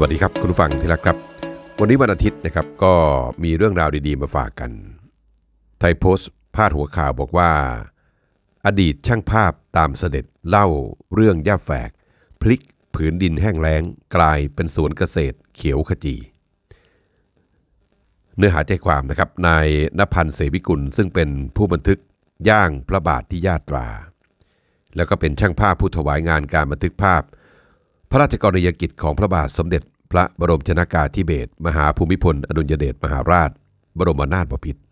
วัสดีครับคุณผู้ฟังที่รักครับ วันนี้วันอาทิตย์นะครับก็มีเรื่องราวดีๆมาฝากกัน ไทยโพสต์พาดหัวข่าวบอกว่า อดีตช่างภาพตามเสด็จเล่าเรื่องย่าแฝก พลิกผืนดินแห้งแล้ง กลายเป็นสวนเกษตรเขียวขจี เนื้อหาใจความนะครับนายนพันธ์เสวิกุลซึ่งเป็นผู้บันทึกย่างพระบาทที่ยาตรา แล้วก็เป็นช่างภาพผู้ถวายงานการบันทึกภาพ พระราชกรณียกิจของพระบาทสมเด็จ พระบรมชนากาธิเบศรมหาภูมิพล อดุลยเดชมหาราช บรมนาถบพิตร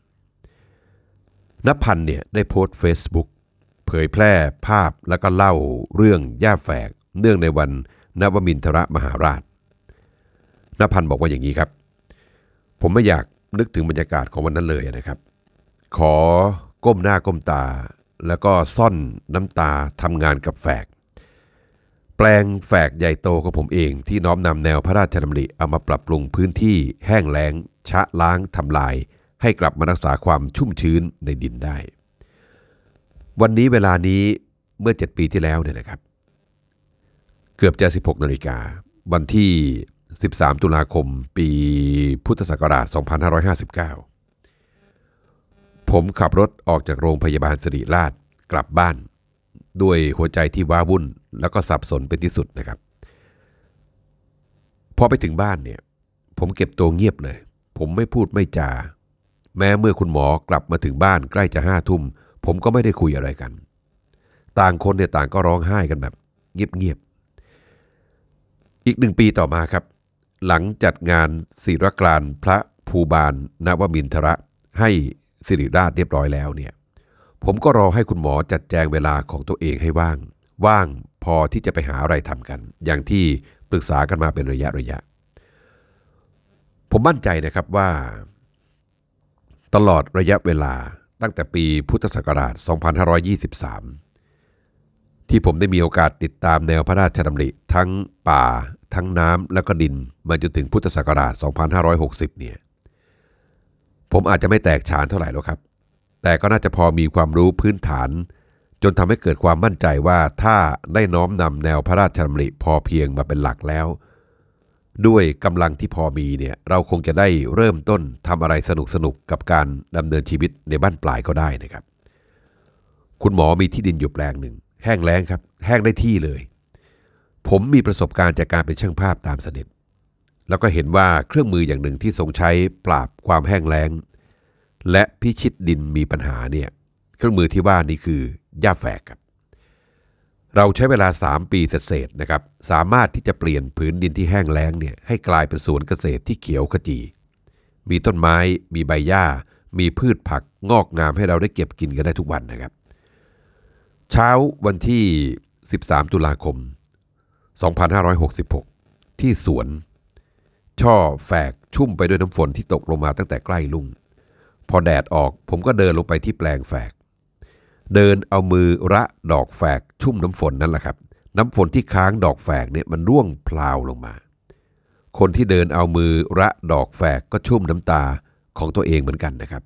นพันเนี่ยได้โพสต์เฟซบุ๊กเผยแพร่ภาพแล้วก็เล่าเรื่องย่าแฝก เนื่องในวันนวมินทรมหาราชนพันบอกว่าอย่างนี้ครับ ผมไม่อยากนึกถึงบรรยากาศของวันนั้นเลยนะครับ ขอก้มหน้าก้มตา แล้วก็ซ่อนน้ำตาทำงานกับแฝก แปลงแฝกใหญ่โตของผมเองที่น้อมนำแนวพระราชดำริเอามาปรับปรุงพื้นที่แห้งแล้ง ชะล้างทำลาย ให้กลับมารักษาความชุ่มชื้นในดินได้ วันนี้เวลานี้เมื่อ 7 ปีที่แล้วเนี่ยนะครับ เกือบจะ 16นาฬิกาวันที่ 13 ตุลาคม ปีพุทธศักราช 2559 ผมขับรถออกจากโรงพยาบาลสิริราชกลับบ้าน ด้วยหัวใจที่ว้าวุ่น แล้วก็สับสนเป็นที่สุดนะครับพอไปถึงบ้านเนี่ย ผมเก็บตัวเงียบเลย ผมไม่พูดไม่จา แม้เมื่อคุณหมอกลับมาถึงบ้านใกล้จะห้าทุ่ม ผมก็ไม่ได้คุยอะไรกัน ต่างคนเนี่ยต่างก็ร้องไห้กันแบบเงียบๆอีกหนึ่งปีต่อมาครับ หลังจัดงานศิรกรานพระภูบาลนวมินทระให้สิริราชเรียบร้อยแล้วเนี่ย ผมก็รอให้คุณหมอจัดแจงเวลาของตัวเองให้ว่าง ว่าง อที่จะไปหาอะไรทำกัน อย่างที่ปรึกษากันมาเป็นระยะระยะ ผมมั่นใจนะครับว่า ตลอดระยะเวลาตั้งแต่ปีพุทธศักราช 2523 ที่ผมได้มีโอกาสติดตามแนวพระราชดำริทั้งป่า ทั้งน้ำและก็ดินมาจนถึงพุทธศักราช 2560 เนี่ย ผมอาจจะไม่แตกฉานเท่าไหร่หรอกครับ แต่ก็น่าจะพอมีความรู้พื้นฐาน จนทำให้เกิดความมั่นใจว่าถ้าได้น้อมนำแนวพระราชดำริพอเพียงมาเป็นหลักแล้ว ด้วยกำลังที่พอมีเนี่ยเราคงจะได้เริ่มต้นทำอะไรสนุกสนุกกับการดำเนินชีวิตในบ้านปลายก็ได้นะครับ คุณหมอมีที่ดินอยู่แปลงหนึ่ง แห้งแล้งครับ แห้งได้ที่เลย ผมมีประสบการณ์จากการเป็นช่างภาพตามเสด็จ แล้วก็เห็นว่าเครื่องมืออย่างหนึ่งที่ทรงใช้ปราบความแห้งแล้ง และพิชิตดินมีปัญหาเนี่ยเครื่องมือที่ว่านี้คือ หญ้าแฝกครับ เราใช้เวลา 3 ปีเศษนะครับ สามารถที่จะเปลี่ยนผืนดินที่แห้งแล้งเนี่ยให้กลายเป็นสวนเกษตรที่เขียวขจี มีต้นไม้ มีใบหญ้า มีพืชผักงอกงามให้เราได้เก็บกินกันได้ทุกวันนะครับ เช้าวันที่ 13 ตุลาคม 2566 ที่สวน ช่อแฝกชุ่มไปด้วยน้ำฝนที่ตกลงมาตั้งแต่ใกล้ลุ่งพอแดดออกผมก็เดินลงไปที่แปลงแฝก เดินเอามือระดอกแฝกชุ่มน้ำฝนนั่นแหละครับ น้ำฝนที่ค้างดอกแฝกเนี่ยมันร่วงพลาวลงมา คนที่เดินเอามือระดอกแฝกก็ชุ่มน้ำตาของตัวเองเหมือนกันนะครับ